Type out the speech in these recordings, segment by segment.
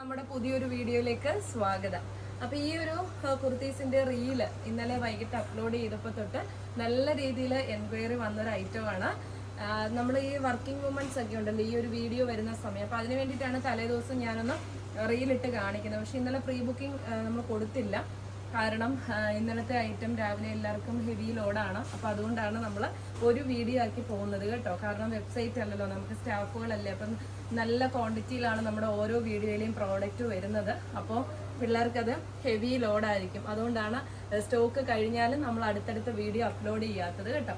നമ്മുടെ പുതിയൊരു വീഡിയോയിലേക്ക് സ്വാഗതം. അപ്പൊ ഈ ഒരു കുർത്തീസിന്റെ റീൽ ഇന്നലെ വൈകിട്ട് അപ്ലോഡ് ചെയ്തപ്പോൾ തൊട്ട് നല്ല രീതിയിൽ എൻക്വയറി വന്നൊരു ഐറ്റമാണ് നമ്മൾ ഈ വർക്കിംഗ് വുമൻസ് ഒക്കെ ഉണ്ടല്ലോ ഈ ഒരു വീഡിയോ വരുന്ന സമയം. അപ്പൊ അതിന് വേണ്ടിയിട്ടാണ് തലേദിവസം ഞാനൊന്ന് റീലിട്ട് കാണിക്കുന്നത്. പക്ഷെ ഇന്നലെ പ്രീ ബുക്കിംഗ് നമ്മൾ കൊടുത്തില്ല. കാരണം ഇന്നലത്തെ ഐറ്റം രാവിലെ എല്ലാവർക്കും ഹെവി ലോഡാണ് അപ്പോൾ അതുകൊണ്ടാണ് നമ്മൾ ഒരു വീഡിയോ ആക്കി പോകുന്നത് കേട്ടോ. കാരണം വെബ്സൈറ്റ് അല്ലല്ലോ നമുക്ക് സ്റ്റാഫുകളല്ലേ. അപ്പം നല്ല ക്വാണ്ടിറ്റിയിലാണ് നമ്മുടെ ഓരോ വീഡിയോയിലെയും പ്രോഡക്റ്റ് വരുന്നത്. അപ്പോൾ പിള്ളേർക്കത് ഹെവി ലോഡായിരിക്കും അതുകൊണ്ടാണ് സ്റ്റോക്ക് കഴിഞ്ഞാലും നമ്മൾ അടുത്തടുത്ത വീഡിയോ അപ്ലോഡ് ചെയ്യാത്തത് കേട്ടോ.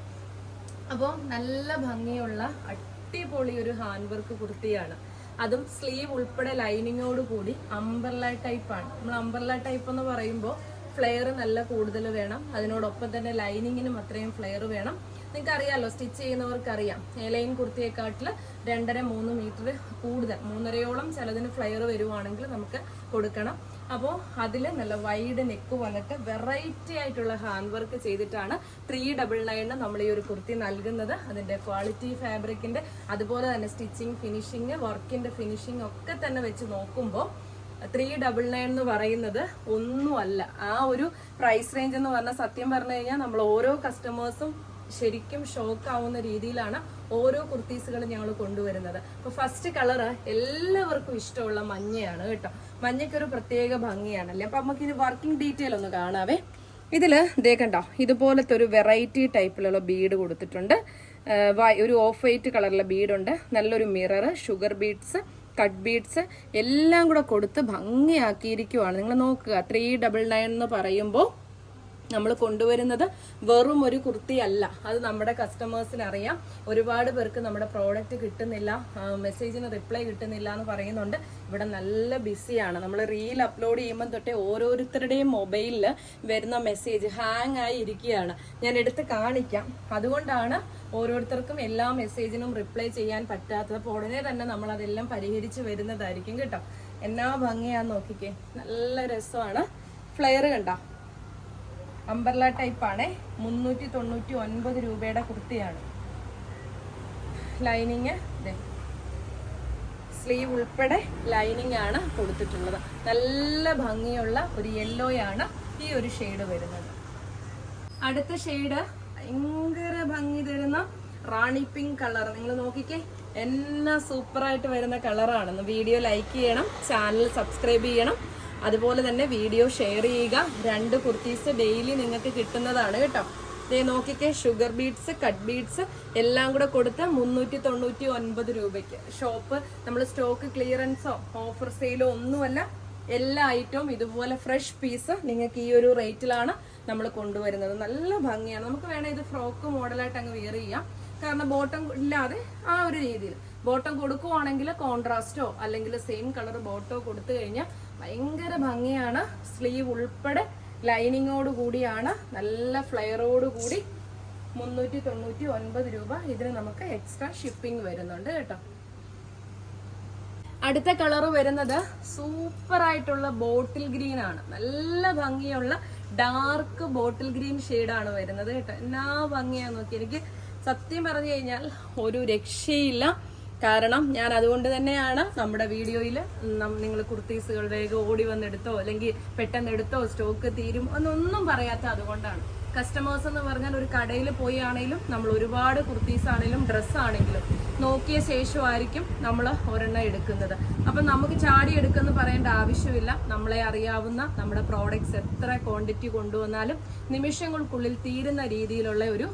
അപ്പോൾ നല്ല ഭംഗിയുള്ള അടിപൊളി ഒരു ഹാൻഡ് വർക്ക് കുർത്തിയാണ്. അതും സ്ലീവ് ഉൾപ്പെടെ ലൈനിങ്ങോട് കൂടി അമ്പർല ടൈപ്പാണ് നമ്മൾ അമ്പർല ടൈപ്പ് എന്ന് പറയുമ്പോൾ ഫ്ലെയർ നല്ല കൂടുതൽ വേണം. അതിനോടൊപ്പം തന്നെ ലൈനിങ്ങിനും അത്രയും ഫ്ലെയർ വേണം. നിങ്ങൾക്ക് അറിയാലോ സ്റ്റിച്ച് ചെയ്യുന്നവർക്ക് അറിയാം ലൈൻ കുർത്തിയെക്കാട്ടിൽ രണ്ടര മൂന്ന് മീറ്റർ കൂടുതൽ മൂന്നരയോളം ചിലതിന് ഫ്ലെയർ വരുവാണെങ്കിൽ നമുക്ക് കൊടുക്കണം. അപ്പോൾ അതിൽ നല്ല വൈഡ് നെക്ക് വന്നിട്ട് വെറൈറ്റി ആയിട്ടുള്ള ഹാൻഡ് വർക്ക് ചെയ്തിട്ടാണ് ത്രീ ഡബിൾ നയന് നമ്മൾ ഈ ഒരു കുർത്തി നൽകുന്നത്. അതിന്റെ ക്വാളിറ്റി ഫാബ്രിക്കിന്റെ അതുപോലെ തന്നെ സ്റ്റിച്ചിങ് ഫിനിഷിങ് വർക്കിന്റെ ഫിനിഷിങ് ഒക്കെ തന്നെ വെച്ച് നോക്കുമ്പോൾ ത്രീ ഡബിൾ നയൻ എന്ന് പറയുന്നത് ഒന്നുമല്ല. ആ ഒരു പ്രൈസ് റേഞ്ച് എന്ന് പറഞ്ഞ സത്യം പറഞ്ഞു കഴിഞ്ഞാൽ നമ്മൾ ഓരോ കസ്റ്റമേഴ്സും ശരിക്കും ഷോക്ക് ആവുന്ന രീതിയിലാണ് ഓരോ കുർത്തീസുകളും ഞങ്ങൾ കൊണ്ടുവരുന്നത്. അപ്പോൾ ഫസ്റ്റ് കളറ് എല്ലാവർക്കും ഇഷ്ടമുള്ള മഞ്ഞയാണ് കേട്ടോ. മഞ്ഞയ്ക്കൊരു പ്രത്യേക ഭംഗിയാണല്ലേ അപ്പൊ നമുക്ക് ഇത് വർക്കിംഗ് ഡീറ്റെയിൽ ഒന്ന് കാണാവേ. ഇതിൽ കണ്ടോ ഇതുപോലത്തെ ഒരു വെറൈറ്റി ടൈപ്പിലുള്ള ബീഡ് കൊടുത്തിട്ടുണ്ട് ഒരു ഓഫ് വൈറ്റ് കളറിലെ ബീഡുണ്ട് നല്ലൊരു mirror sugar beads cut beads എല്ലാം കൂടെ കൊടുത്ത് ഭംഗിയാക്കിയിരിക്കുവാണ്. നിങ്ങൾ നോക്കുക ത്രീ ഡബിൾ നയൻ എന്ന് പറയുമ്പോൾ നമ്മൾ കൊണ്ടുവരുന്നത് വെറും ഒരു കുർത്തി അല്ല. അത് നമ്മുടെ കസ്റ്റമേഴ്സിന് അറിയാം ഒരുപാട് പേർക്ക് നമ്മുടെ പ്രോഡക്റ്റ് കിട്ടുന്നില്ല. മെസ്സേജിന് റിപ്ലൈ കിട്ടുന്നില്ല എന്ന് പറയുന്നുണ്ട്. ഇവിടെ നല്ല ബിസിയാണ് നമ്മൾ റീൽ അപ്ലോഡ് ചെയ്യുമ്പോൾ തൊട്ടേ ഓരോരുത്തരുടെയും മൊബൈലിൽ വരുന്ന മെസ്സേജ് ഹാങ് ആയി ഇരിക്കുകയാണ്. ഞാൻ എടുത്ത് കാണിക്കാം. അതുകൊണ്ടാണ് ഓരോരുത്തർക്കും എല്ലാ മെസ്സേജിനും റിപ്ലൈ ചെയ്യാൻ പറ്റാത്തത്. അപ്പോൾ ഉടനെ തന്നെ നമ്മൾ അതെല്ലാം പരിഹരിച്ച് വരുന്നതായിരിക്കും കേട്ടോ. എന്നാ ഭംഗിയാന്ന് നോക്കിക്കേ. നല്ല രസമാണ്. ഫ്ലെയർ കണ്ടോ? അംബർല ടൈപ്പ് ആണ് മുന്നൂറ്റി തൊണ്ണൂറ്റി ഒൻപത് രൂപയുടെ കുർത്തിയാണ്. ലൈനിങ് സ്ലീവ് ഉൾപ്പെടെ ലൈനിങ് ആണ് കൊടുത്തിട്ടുള്ളത്. നല്ല ഭംഗിയുള്ള ഒരു യെല്ലോയാണ് ഈ ഒരു ഷെയ്ഡ് വരുന്നത്. അടുത്ത ഷെയ്ഡ് ഭയങ്കര ഭംഗി തരുന്ന റാണി പിങ്ക് കളർ. നിങ്ങൾ നോക്കിക്കേ എന്നാ സൂപ്പറായിട്ട് വരുന്ന കളറാണെന്ന്. വീഡിയോ ലൈക്ക് ചെയ്യണം ചാനൽ സബ്സ്ക്രൈബ് ചെയ്യണം. അതുപോലെ തന്നെ വീഡിയോ ഷെയർ ചെയ്യുക. രണ്ട് കുർത്തീസ് ഡെയിലി നിങ്ങൾക്ക് കിട്ടുന്നതാണ് കേട്ടോ. ദേ നോക്കിക്കേ ഷുഗർ ബീഡ്സ് കട്ട് ബീഡ്സ് എല്ലാം കൂടെ കൊടുത്ത് മുന്നൂറ്റി തൊണ്ണൂറ്റി ഒൻപത് രൂപയ്ക്ക്. ഷോപ്പ് നമ്മൾ സ്റ്റോക്ക് ക്ലിയറൻസോ ഓഫർ സെയിലോ ഒന്നുമല്ല. എല്ലാ ഐറ്റവും ഇതുപോലെ ഫ്രഷ് പീസ് നിങ്ങൾക്ക് ഈ ഒരു റേറ്റിലാണ് നമ്മൾ കൊണ്ടുവരുന്നത്. നല്ല ഭംഗിയാണ്. നമുക്ക് വേണേൽ ഇത് ഫ്രോക്ക് മോഡലായിട്ട് അങ്ങ് വെയർ ചെയ്യാം. കാരണം ബോട്ടം ഇല്ലാതെ ആ ഒരു രീതിയിൽ. ബോട്ടം കൊടുക്കുവാണെങ്കിൽ കോൺട്രാസ്റ്റോ അല്ലെങ്കിൽ സെയിം കളർ ബോട്ടോ കൊടുത്തു കഴിഞ്ഞാൽ ഭയങ്കര ഭംഗിയാണ്. സ്ലീവ് ഉൾപ്പെടെ ലൈനിങ്ങോട് കൂടിയാണ്. നല്ല ഫ്ലെയറോട് കൂടി മുന്നൂറ്റി തൊണ്ണൂറ്റി ഒൻപത് രൂപ ഇതിന് നമുക്ക് എക്സ്ട്രാ ഷിപ്പിംഗ് വരുന്നുണ്ട് കേട്ടോ. അടുത്ത കളർ വരുന്നത് സൂപ്പർ ആയിട്ടുള്ള ബോട്ടിൽ ഗ്രീൻ ആണ്. നല്ല ഭംഗിയുള്ള ഡാർക്ക് ബോട്ടിൽ ഗ്രീൻ ആണ് വരുന്നത് കേട്ടോ. എന്നാ ഭംഗിയാ നോക്കി എനിക്ക് സത്യം പറഞ്ഞു കഴിഞ്ഞാൽ ഒരു രക്ഷയില്ല. കാരണം ഞാൻ അതുകൊണ്ട് തന്നെയാണ് നമ്മുടെ വീഡിയോയിൽ നിങ്ങൾ കുർത്തീസുകൾ വേഗം ഓടി വന്നെടുത്തോ അല്ലെങ്കിൽ പെട്ടെന്ന് എടുത്തോ സ്റ്റോക്ക് തീരും എന്നൊന്നും പറയാത്ത അതുകൊണ്ടാണ്. കസ്റ്റമേഴ്സ് എന്ന് പറഞ്ഞാൽ ഒരു കടയിൽ പോയി ആണെങ്കിലും നമ്മൾ ഒരുപാട് കുർത്തീസ് ആണെങ്കിലും ഡ്രസ്സ് ആണെങ്കിലും നോക്കിയ ശേഷമായിരിക്കും നമ്മൾ ഒരെണ്ണം എടുക്കുന്നത്. അപ്പം നമുക്ക് ചാടി എടുക്കുന്ന പറയേണ്ട ആവശ്യമില്ല. നമ്മളെ അറിയാവുന്ന നമ്മുടെ പ്രോഡക്ട്സ് എത്ര ക്വാണ്ടിറ്റി കൊണ്ടുവന്നാലും നിമിഷങ്ങൾക്കുള്ളിൽ തീരുന്ന രീതിയിലുള്ള ഒരു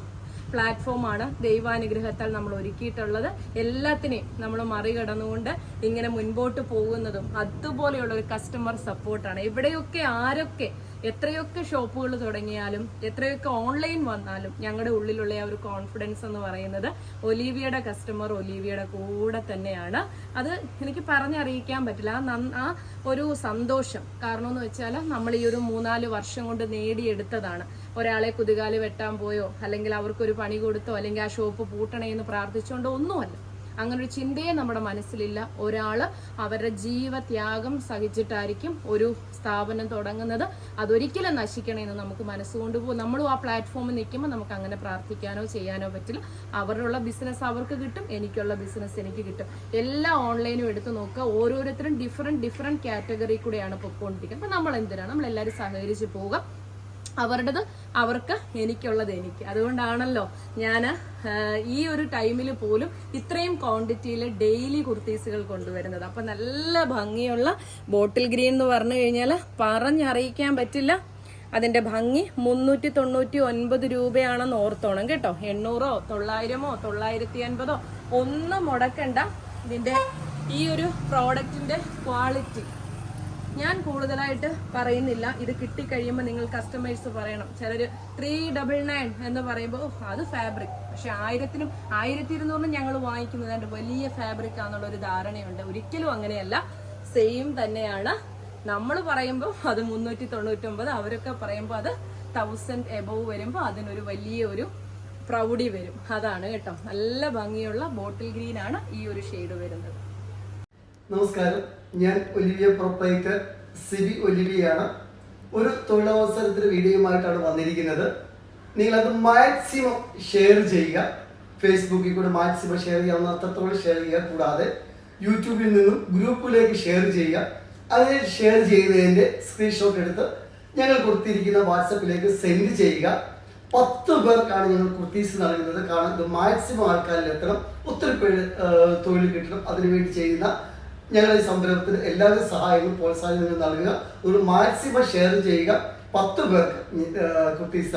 പ്ലാറ്റ്ഫോമാണ് ദൈവാനുഗ്രഹത്താൽ നമ്മൾ ഒരുക്കിയിട്ടുള്ളത്. എല്ലാത്തിനെയും നമ്മൾ മറികടന്നുകൊണ്ട് ഇങ്ങനെ മുൻപോട്ട് പോകുന്നതും അതുപോലെയുള്ള ഒരു കസ്റ്റമർ സപ്പോർട്ടാണ് എവിടെയൊക്കെ ആരൊക്കെ എത്രയൊക്കെ ഷോപ്പുകൾ തുടങ്ങിയാലും എത്രയൊക്കെ ഓൺലൈൻ വന്നാലും ഞങ്ങളുടെ ഉള്ളിലുള്ള ആ ഒരു കോൺഫിഡൻസ് എന്ന് പറയുന്നത് ഒലീവിയയുടെ കസ്റ്റമർ ഒലീവിയയുടെ കൂടെ തന്നെയാണ്. അത് എനിക്ക് പറഞ്ഞറിയിക്കാൻ പറ്റില്ല. ആ ആ ഒരു സന്തോഷം കാരണം എന്ന് വെച്ചാൽ നമ്മൾ ഈ ഒരു മൂന്നാൽ വർഷം കൊണ്ട് നേടിയെടുത്തതാണ്. ഒരാളെ കുതികാൽ വെട്ടാൻ പോയോ അല്ലെങ്കിൽ അവർക്കൊരു പണി കൊടുത്തോ അല്ലെങ്കിൽ ആ ഷോപ്പ് പൂട്ടണേ എന്ന് പ്രാർത്ഥിച്ചുകൊണ്ടോ ഒന്നുമല്ല. അങ്ങനെ ഒരു ചിന്തയെ നമ്മുടെ മനസ്സിലില്ല. ഒരാൾ അവരുടെ ജീവത്യാഗം സഹിച്ചിട്ടായിരിക്കും ഒരു സ്ഥാപനം തുടങ്ങുന്നത്. അതൊരിക്കലും നശിക്കണമെന്ന് നമുക്ക് മനസ്സുകൊണ്ട് പോകും നമ്മളും ആ പ്ലാറ്റ്ഫോമിൽ നിൽക്കുമ്പോൾ നമുക്ക് അങ്ങനെ പ്രാർത്ഥിക്കാനോ ചെയ്യാനോ പറ്റില്ല. അവരുള്ള ബിസിനസ് അവർക്ക് കിട്ടും എനിക്കുള്ള ബിസിനസ് എനിക്ക് കിട്ടും. എല്ലാ ഓൺലൈനും എടുത്ത് നോക്കുക. ഓരോരുത്തരും ഡിഫറെന്റ് ഡിഫറെന്റ് കാറ്റഗറി കൂടെയാണ് പൊയ്ക്കൊണ്ടിരിക്കുന്നത് അപ്പം നമ്മൾ എന്തിനാണ് നമ്മളെല്ലാവരും സഹകരിച്ച് പോവുക. അവരുടേത് അവർക്ക് എനിക്കുള്ളത് എനിക്ക്. അതുകൊണ്ടാണല്ലോ ഞാൻ ഈ ഒരു ടൈമിൽ പോലും ഇത്രയും ക്വാണ്ടിറ്റിയിൽ ഡെയിലി കുർത്തീസുകൾ കൊണ്ടുവരുന്നത്. അപ്പം നല്ല ഭംഗിയുള്ള ബോട്ടിൽ ഗ്രീൻ എന്ന് പറഞ്ഞു കഴിഞ്ഞാൽ പറഞ്ഞറിയിക്കാൻ പറ്റില്ല. അതിന്റെ ഭംഗി മുന്നൂറ്റി തൊണ്ണൂറ്റി ഒൻപത് രൂപയാണെന്ന് ഓർത്തോണം കേട്ടോ. എണ്ണൂറോ തൊള്ളായിരമോ തൊള്ളായിരത്തി അൻപതോ ഒന്നും മുടക്കണ്ട ഇതിന്റെ ഈ ഒരു പ്രോഡക്റ്റിന്റെ ക്വാളിറ്റി. ഞാൻ കൂടുതലായിട്ട് പറയുന്നില്ല. ഇത് കിട്ടിക്കഴിയുമ്പോൾ നിങ്ങൾ കസ്റ്റമേഴ്സ് പറയണം. ചിലർ ത്രീ ഡബിൾ നയൻ എന്ന് പറയുമ്പോൾ അത് ഫാബ്രിക് പക്ഷെ ആയിരത്തിനും ആയിരത്തി ഇരുന്നൂറിനും ഞങ്ങൾ വാങ്ങിക്കുന്നത് വലിയ ഫാബ്രിക് ആണെന്നുള്ള ഒരു ധാരണയുണ്ട്. ഒരിക്കലും അങ്ങനെയല്ല. സെയിം തന്നെയാണ്. നമ്മൾ പറയുമ്പോൾ അത് മുന്നൂറ്റി തൊണ്ണൂറ്റൊമ്പത് അവരൊക്കെ പറയുമ്പോൾ അത് തൗസൻഡ് എബവ് വരുമ്പോൾ അതിനൊരു വലിയ ഒരു പ്രൗഢി വരും. അതാണ് കേട്ടോ. നല്ല ഭംഗിയുള്ള ബോട്ടിൽ ഗ്രീൻ ആണ് ഈ ഒരു ഷെയ്ഡ് വരുന്നത്. നമസ്കാരം. ഞാൻ ഒലിവിയ പ്രൊപ്പറേറ്റർ സിബി ഒലിവിയാണ്. ഒരു തൊഴിലവസരത്തിന് വീഡിയോയുമായിട്ടാണ് വന്നിരിക്കുന്നത്. നിങ്ങൾ അത് മാക്സിമം ഷെയർ ചെയ്യുക. ഫേസ്ബുക്കിൽ കൂടെ മാക്സിമം ഷെയർ ചെയ്യാവുന്ന അത്രത്തോളം ഷെയർ ചെയ്യുക. കൂടാതെ യൂട്യൂബിൽ നിന്നും ഗ്രൂപ്പിലേക്ക് ഷെയർ ചെയ്യുക. അതിനെ ഷെയർ ചെയ്തതിന്റെ സ്ക്രീൻഷോട്ട് എടുത്ത് ഞങ്ങൾ കൊടുത്തിരിക്കുന്ന വാട്സപ്പിലേക്ക് സെൻഡ് ചെയ്യുക. പത്ത് പേർക്കാണ് ഞങ്ങൾ കുർത്തീസ് നൽകുന്നത്. കാരണം ഇത് മാക്സിമം ആൾക്കാരിൽ എത്തണം ഒത്തിരി പേര് തൊഴിൽ കിട്ടണം. അതിനുവേണ്ടി ചെയ്യുന്ന ഞങ്ങളുടെ ഈ സംരംഭത്തിന് എല്ലാവിധ സഹായങ്ങളും പ്രോത്സാഹനങ്ങളും നൽകുക. ഒരു മാക്സിമം ഷെയർ ചെയ്യുക. പത്ത് പേർക്ക് കുട്ടീസ്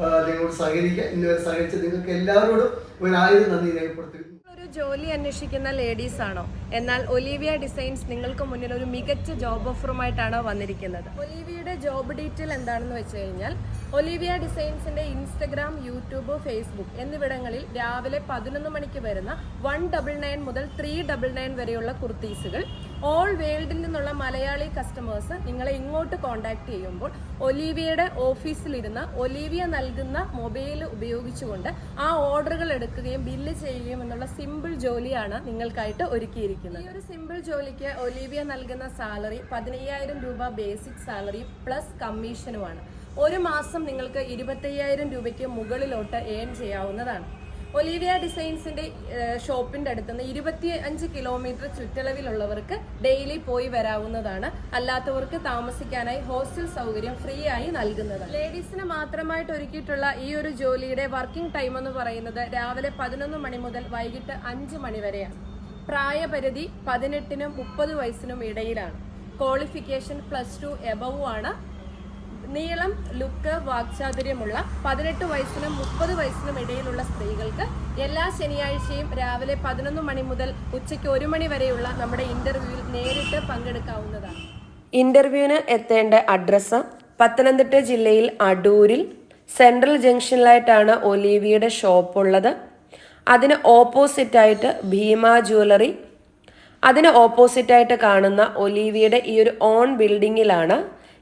ആ, നിങ്ങളോട് സഹകരിക്കുക. ഇന്നുവരെ സഹകരിച്ച് നിങ്ങൾക്ക് എല്ലാവരോടും ഒരായിരം നന്ദി രേഖപ്പെടുത്തുന്നു ഒരു ജോലി അന്വേഷിക്കുന്ന ലേഡീസ് ആണോ? എന്നാൽ ഒലീവിയ ഡിസൈൻസ് നിങ്ങൾക്ക് മുന്നിൽ ഒരു മികച്ച ജോബ് ഓഫറുമായിട്ടാണ് വന്നിരിക്കുന്നത്? ഒലീവിയയുടെ ജോബ് ഡീറ്റെയിൽ എന്താണെന്ന് വെച്ച് കഴിഞ്ഞാൽ ഒലീവിയ ഡിസൈൻസിന്റെ ഇൻസ്റ്റഗ്രാം യൂട്യൂബ് ഫേസ്ബുക്ക് എന്നിവിടങ്ങളിൽ രാവിലെ പതിനൊന്ന് മണിക്ക് വരുന്ന വൺ ഡബിൾ നയൻ മുതൽ ത്രീ ഡബിൾ നയൻ വരെയുള്ള കുർത്തീസുകൾ ഓൾ വേൾഡിൽ നിന്നുള്ള മലയാളി കസ്റ്റമേഴ്സ് നിങ്ങളെ ഇങ്ങോട്ട് കോൺടാക്ട് ചെയ്യുമ്പോൾ ഒലീവിയയുടെ ഓഫീസിലിരുന്ന് ഒലീവിയ നൽകുന്ന മൊബൈൽ ഉപയോഗിച്ചുകൊണ്ട് ആ ഓർഡറുകൾ എടുക്കുകയും ബില്ല് ചെയ്യുകയും എന്നുള്ള സിമ്പിൾ ജോലിയാണ് നിങ്ങൾക്കായിട്ട് ഒരുക്കിയിരിക്കുന്നത്. ഈ ഒരു സിമ്പിൾ ജോലിക്ക് ഒലീവിയ നൽകുന്ന സാലറി പതിനയ്യായിരം രൂപ ബേസിക് സാലറി പ്ലസ് കമ്മീഷനുമാണ് ഒരു മാസം നിങ്ങൾക്ക് ഇരുപത്തയ്യായിരം രൂപയ്ക്ക് മുകളിലോട്ട് ഏൺ ചെയ്യാവുന്നതാണ്. ഒലീവിയ ഡിസൈൻസിന്റെ ഷോപ്പിന്റെ അടുത്തുനിന്ന് ഇരുപത്തി അഞ്ച് കിലോമീറ്റർ ചുറ്റളവിലുള്ളവർക്ക് ഡെയിലി പോയി വരാവുന്നതാണ്. അല്ലാത്തവർക്ക് താമസിക്കാനായി ഹോസ്റ്റൽ സൗകര്യം ഫ്രീ ആയി നൽകുന്നതാണ് ലേഡീസിന് മാത്രമായിട്ട് ഒരുക്കിയിട്ടുള്ള ഈ ഒരു ജോലിയുടെ വർക്കിംഗ് ടൈം എന്ന് പറയുന്നത് രാവിലെ പതിനൊന്ന് മണി മുതൽ വൈകിട്ട് അഞ്ച് മണി വരെയാണ്. പ്രായപരിധി പതിനെട്ടിനും മുപ്പത് വയസ്സിനും ഇടയിലാണ്. ക്വാളിഫിക്കേഷൻ പ്ലസ് ടു എബവും ആണ് നീളം ലുക്ക് വാക്ചാതുര്യമുള്ള പതിനെട്ട് വയസ്സിനും മുപ്പത് വയസ്സിനും ഇടയിലുള്ള സ്ത്രീകൾക്ക് എല്ലാ ശനിയാഴ്ചയും രാവിലെ പതിനൊന്ന് മണി മുതൽ ഉച്ചയ്ക്ക് ഒരു മണി വരെയുള്ള നമ്മുടെ ഇന്റർവ്യൂവിൽ നേരിട്ട് പങ്കെടുക്കാവുന്നതാണ്. ഇന്റർവ്യൂവിന് എത്തേണ്ട അഡ്രസ്സ് പത്തനംതിട്ട ജില്ലയിൽ അടൂരിൽ സെൻട്രൽ ജംഗ്ഷനിലായിട്ടാണ് ഒലീവിയുടെ ഷോപ്പ് ഉള്ളത് അതിന് ഓപ്പോസിറ്റായിട്ട് ഭീമ ജ്വല്ലറി. അതിന് ഓപ്പോസിറ്റായിട്ട് കാണുന്ന ഒലീവിയുടെ ഈ ഒരു ഓൺ ബിൽഡിങ്ങിലാണ്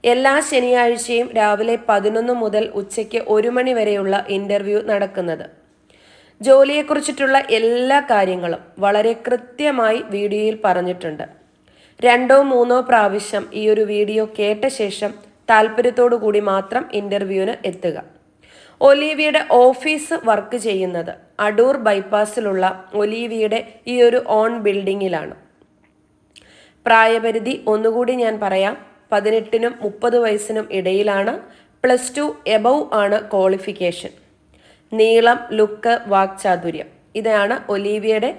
എല്ലാ ശനിയാഴ്ചയും രാവിലെ പതിനൊന്ന് മുതൽ ഉച്ചയ്ക്ക് ഒരു മണി വരെയുള്ള ഇന്റർവ്യൂ നടക്കുന്നത്. ജോലിയെക്കുറിച്ചിട്ടുള്ള എല്ലാ കാര്യങ്ങളും വളരെ കൃത്യമായി വീഡിയോയിൽ പറഞ്ഞിട്ടുണ്ട്. രണ്ടോ മൂന്നോ പ്രാവശ്യം ഈ ഒരു വീഡിയോ കേട്ട ശേഷം താല്പര്യത്തോടു കൂടി മാത്രം ഇന്റർവ്യൂവിന് എത്തുക. ഒലീവിയുടെ ഓഫീസ് വർക്ക് ചെയ്യുന്നത് അടൂർ ബൈപ്പാസിലുള്ള ഒലീവിയുടെ ഈ ഒരു ഓൺ ബിൽഡിങ്ങിലാണ്. പ്രായപരിധി ഒന്നുകൂടി ഞാൻ പറയാം. പതിനെട്ടിനും മുപ്പത് വയസ്സിനും ഇടയിലാണ് പ്ലസ് ടു എബവ് ആണ് ക്വാളിഫിക്കേഷൻ നീളം ലുക്ക് വാക്ചാതുര്യം ഇതാണ് ഒലീവിയയുടെ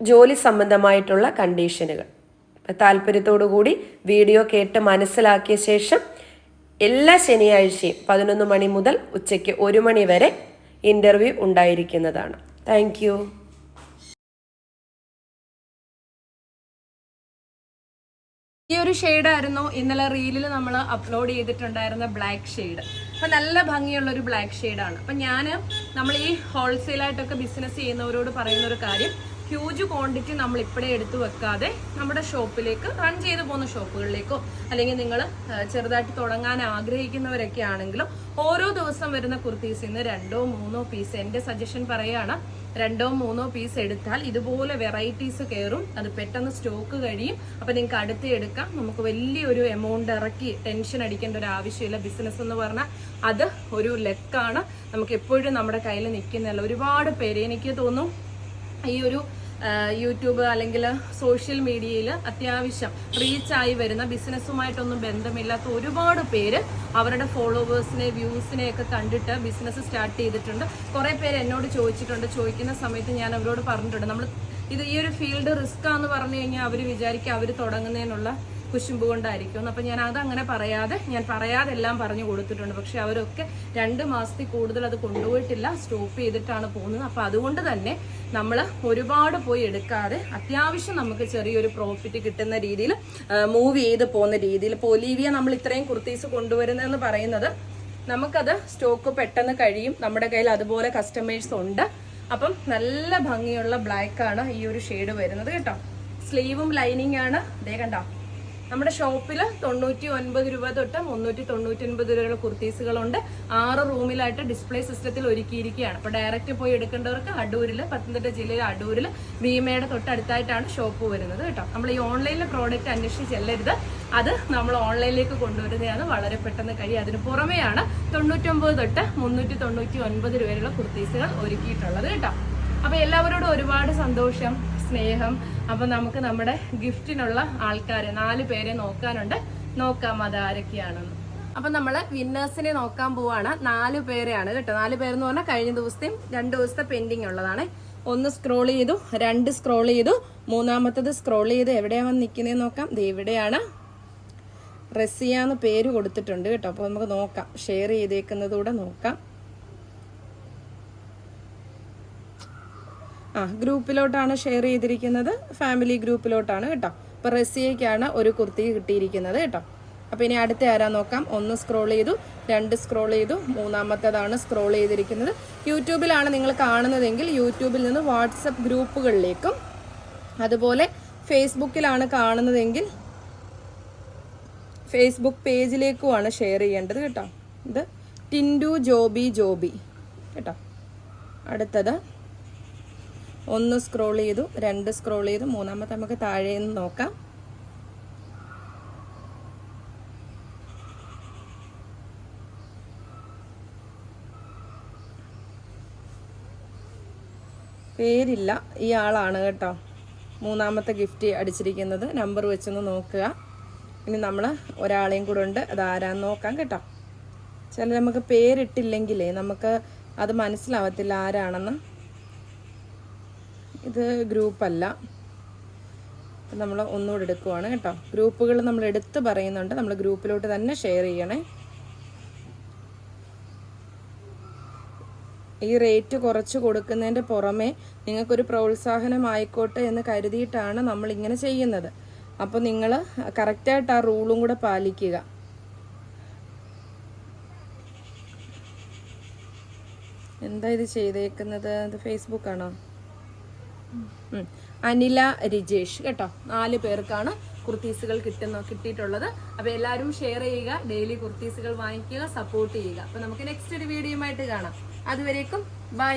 ജോലി സംബന്ധമായിട്ടുള്ള കണ്ടീഷനുകൾ താല്പര്യത്തോടു കൂടി വീഡിയോ കേട്ട് മനസ്സിലാക്കിയ ശേഷം എല്ലാ ശനിയാഴ്ചയും പതിനൊന്ന് മണി മുതൽ ഉച്ചയ്ക്ക് ഒരു മണി വരെ ഇന്റർവ്യൂ ഉണ്ടായിരിക്കുന്നതാണ്. താങ്ക് ഈ ഒരു ആയിരുന്നു ഇന്നലെ റീലിൽ നമ്മൾ അപ്ലോഡ് ചെയ്തിട്ടുണ്ടായിരുന്ന ബ്ലാക്ക് ഷെയ്ഡ് അപ്പം നല്ല ഭംഗിയുള്ള ഒരു ബ്ലാക്ക് ഷെയ്ഡാണ് അപ്പം ഞാൻ നമ്മൾ ഈ ഹോൾസെയിലായിട്ടൊക്കെ ബിസിനസ് ചെയ്യുന്നവരോട് പറയുന്ന ഒരു കാര്യം ഹ്യൂജ് ക്വാണ്ടിറ്റി നമ്മൾ ഇപ്പോഴേ എടുത്തു വെക്കാതെ നമ്മുടെ ഷോപ്പിലേക്ക് റൺ ചെയ്തു പോകുന്ന ഷോപ്പുകളിലേക്കോ അല്ലെങ്കിൽ നിങ്ങൾ ചെറുതായിട്ട് തുടങ്ങാൻ ആഗ്രഹിക്കുന്നവരൊക്കെ ആണെങ്കിലും ഓരോ ദിവസം വരുന്ന കുർത്തീസിൽ നിന്ന് രണ്ടോ മൂന്നോ പീസ് എന്റെ സജഷൻ പറയുകയാണ് രണ്ടോ മൂന്നോ പീസ് എടുത്താൽ ഇതുപോലെ വെറൈറ്റീസ് കയറും അത് പെട്ടെന്ന് സ്റ്റോക്ക് കഴിയും. അപ്പൊ നിങ്ങൾക്ക് അടുത്ത് എടുക്കാം. നമുക്ക് വലിയൊരു എമൗണ്ട് ഇറക്കി ടെൻഷൻ അടിക്കേണ്ട ഒരു ആവശ്യമില്ല. ബിസിനസ് എന്ന് പറഞ്ഞാൽ അത് ഒരു ലെക്കാണ് നമുക്ക് എപ്പോഴും നമ്മുടെ കയ്യിൽ നിൽക്കുന്നതല്ല ഒരുപാട് പേര് എനിക്ക് തോന്നുന്നു ഈ ഒരു യൂട്യൂബ് അല്ലെങ്കിൽ സോഷ്യൽ മീഡിയയിൽ അത്യാവശ്യം റീച്ചായി വരുന്ന ബിസിനസ്സുമായിട്ടൊന്നും ബന്ധമില്ലാത്ത ഒരുപാട് പേര് അവരുടെ ഫോളോവേഴ്സിനെ വ്യൂസിനെ ഒക്കെ കണ്ടിട്ട് ബിസിനസ് സ്റ്റാർട്ട് ചെയ്തിട്ടുണ്ട്. കുറേ പേര് എന്നോട് ചോദിച്ചിട്ടുണ്ട്. ചോദിക്കുന്ന സമയത്ത് ഞാൻ അവരോട് പറഞ്ഞിട്ടുണ്ട്. നമ്മൾ ഇത് ഈ ഒരു ഫീൽഡ് റിസ്ക് ആണെന്ന് പറഞ്ഞു കഴിഞ്ഞാൽ അവർ വിചാരിക്കുക അവർ തുടങ്ങുന്നതിനുള്ള കുശുമ്പ് കൊണ്ടായിരിക്കും. അപ്പം ഞാൻ അതങ്ങനെ പറയാതെ ഞാൻ പറയാതെ എല്ലാം പറഞ്ഞു കൊടുത്തിട്ടുണ്ട്. പക്ഷെ അവരൊക്കെ രണ്ട് മാസത്തിൽ കൂടുതൽ അത് കൊണ്ടുപോയിട്ടില്ല. സ്റ്റോപ്പ് ചെയ്തിട്ടാണ് പോകുന്നത്. അപ്പം അതുകൊണ്ട് തന്നെ നമ്മൾ ഒരുപാട് പോയി എടുക്കാതെ അത്യാവശ്യം നമുക്ക് ചെറിയൊരു പ്രോഫിറ്റ് കിട്ടുന്ന രീതിയിൽ മൂവ് ചെയ്ത് പോകുന്ന രീതിയിൽ. ഇപ്പോൾ ഒലീവിയ നമ്മൾ ഇത്രയും കുർത്തീസ് കൊണ്ടുവരുന്നതെന്ന് പറയുന്നത് നമുക്കത് സ്റ്റോക്ക് പെട്ടെന്ന് കഴിയും. നമ്മുടെ കയ്യിൽ അതുപോലെ കസ്റ്റമേഴ്സ് ഉണ്ട്. അപ്പം നല്ല ഭംഗിയുള്ള ബ്ലാക്കാണ് ഈ ഒരു ഷെയ്ഡ് വരുന്നത് കേട്ടോ. സ്ലീവും ലൈനിങ് ആണ്. ദേ കണ്ടോ? നമ്മുടെ ഷോപ്പിൽ തൊണ്ണൂറ്റി ഒൻപത് രൂപ തൊട്ട് മുന്നൂറ്റി തൊണ്ണൂറ്റി ഒൻപത് രൂപയുള്ള കുർത്തീസുകളുണ്ട്. ആറ് റൂമിലായിട്ട് ഡിസ്പ്ലേ സിസ്റ്റത്തിൽ ഒരുക്കിയിരിക്കുകയാണ്. അപ്പോൾ ഡയറക്റ്റ് പോയി എടുക്കേണ്ടവർക്ക് അടൂരിൽ പത്തനംതിട്ട ജില്ലയിലെ അടൂരിൽ ഭീമയുടെ തൊട്ടടുത്തായിട്ടാണ് ഷോപ്പ് വരുന്നത് കേട്ടോ. നമ്മൾ ഈ ഓൺലൈനിലെ പ്രോഡക്റ്റ് അന്വേഷിച്ച് ചെല്ലരുത് അത് നമ്മൾ ഓൺലൈനിലേക്ക് കൊണ്ടുവരുന്നതാണ്. വളരെ പെട്ടെന്ന് കഴിയും അതിന് പുറമെയാണ് തൊണ്ണൂറ്റൊമ്പത് തൊട്ട് മുന്നൂറ്റി തൊണ്ണൂറ്റി ഒൻപത് രൂപയുള്ള കുർത്തീസുകൾ ഒരുക്കിയിട്ടുള്ളത് കേട്ടോ. അപ്പൊ എല്ലാവരോടും ഒരുപാട് സന്തോഷം സ്നേഹം. അപ്പൊ നമുക്ക് നമ്മുടെ ഗിഫ്റ്റിനുള്ള ആൾക്കാരെ നാല് പേരെ നോക്കാനുണ്ട്. നോക്കാം അത് ആരൊക്കെയാണെന്ന്. അപ്പൊ നമ്മൾ വിന്നേഴ്സിനെ നോക്കാൻ പോവാണ്. നാല് പേരെയാണ് കേട്ടോ. നാല് പേരെന്ന് പറഞ്ഞാൽ കഴിഞ്ഞ ദിവസത്തെയും രണ്ട് ദിവസത്തെ പെൻഡിങ് ഉള്ളതാണ്. ഒന്ന് സ്ക്രോൾ ചെയ്തു രണ്ട് സ്ക്രോൾ ചെയ്തു. മൂന്നാമത്തത് സ്ക്രോൾ ചെയ്ത് എവിടെയാണ് വന്ന് നിൽക്കുന്നത് നോക്കാം. ഇവിടെയാണ്. റസിയ എന്ന് പേര് കൊടുത്തിട്ടുണ്ട് കേട്ടോ. അപ്പോൾ നമുക്ക് നോക്കാം. ഷെയർ ചെയ്തേക്കുന്നത് കൂടെ നോക്കാം. ആ ഗ്രൂപ്പിലോട്ടാണ് ഷെയർ ചെയ്തിരിക്കുന്നത്. ഫാമിലി ഗ്രൂപ്പിലോട്ടാണ് കേട്ടോ. അപ്പോൾ റസിയയ്ക്കാണ് ഒരു കുർത്തി കിട്ടിയിരിക്കുന്നത് കേട്ടോ. അപ്പോൾ ഇനി അടുത്ത ആരാ നോക്കാം? ഒന്ന് സ്ക്രോൾ ചെയ്തു രണ്ട് സ്ക്രോൾ ചെയ്തു മൂന്നാമത്തേതാണ് സ്ക്രോൾ ചെയ്തിരിക്കുന്നത്. യൂട്യൂബിലാണ് നിങ്ങൾ കാണുന്നതെങ്കിൽ യൂട്യൂബിൽ നിന്ന് വാട്സപ്പ് ഗ്രൂപ്പുകളിലേക്കും അതുപോലെ ഫേസ്ബുക്കിലാണ് കാണുന്നതെങ്കിൽ ഫേസ്ബുക്ക് പേജിലേക്കുമാണ് ഷെയർ ചെയ്യേണ്ടത് കേട്ടോ. ഇത് ടിൻഡു ജോബി ജോബി കേട്ടോ. അടുത്തത് ഒന്ന് സ്ക്രോൾ ചെയ്തു രണ്ട് സ്ക്രോൾ ചെയ്തു മൂന്നാമത്തെ നമുക്ക് താഴെ നിന്ന് നോക്കാം. പേരില്ല ഈ ആളാണ് കേട്ടോ. മൂന്നാമത്തെ ഗിഫ്റ്റ് അടിച്ചിരിക്കുന്നത്. നമ്പർ വെച്ചൊന്ന് നോക്കുക. ഇനി നമ്മൾ ഒരാളെയും കൂടെ ഉണ്ട്. അത് ആരാന്ന് നോക്കാം കേട്ടോ. ചില നമുക്ക് പേരിട്ടില്ലെങ്കിലേ നമുക്ക് അത് മനസ്സിലാവത്തില്ല ആരാണെന്ന്. ഇത് ഗ്രൂപ്പല്ല. നമ്മൾ ഒന്നുകൂടെ എടുക്കുവാണ് കേട്ടോ. ഗ്രൂപ്പുകൾ നമ്മൾ എടുത്ത് പറയുന്നുണ്ട്. നമ്മൾ ഗ്രൂപ്പിലോട്ട് തന്നെ ഷെയർ ചെയ്യണേ. ഈ റേറ്റ് കുറച്ച് കൊടുക്കുന്നതിന്റെ പുറമെ നിങ്ങൾക്കൊരു പ്രോത്സാഹനമായിക്കോട്ടെ എന്ന് കരുതിയിട്ടാണ് നമ്മൾ ഇങ്ങനെ ചെയ്യുന്നത് അപ്പോൾ നിങ്ങൾ കറക്റ്റായിട്ട് ആ റൂളും കൂടെ പാലിക്കുക. എന്താ ഇത് ചെയ്തേക്കുന്നത്? ഇത് ഫേസ്ബുക്കാണോ. അനില രജേഷ് കേട്ടോ. നാല് പേർക്കാണ് കുർത്തീസുകൾ കിട്ടുന്ന കിട്ടിയിട്ടുള്ളത്. അപ്പൊ എല്ലാവരും ഷെയർ ചെയ്യുക ഡെയിലി കുർത്തീസുകൾ വാങ്ങിക്കുക സപ്പോർട്ട് ചെയ്യുക. അപ്പൊ നമുക്ക് നെക്സ്റ്റ് ഒരു വീഡിയോയുമായിട്ട് കാണാം. അതുവരേക്കും ബൈ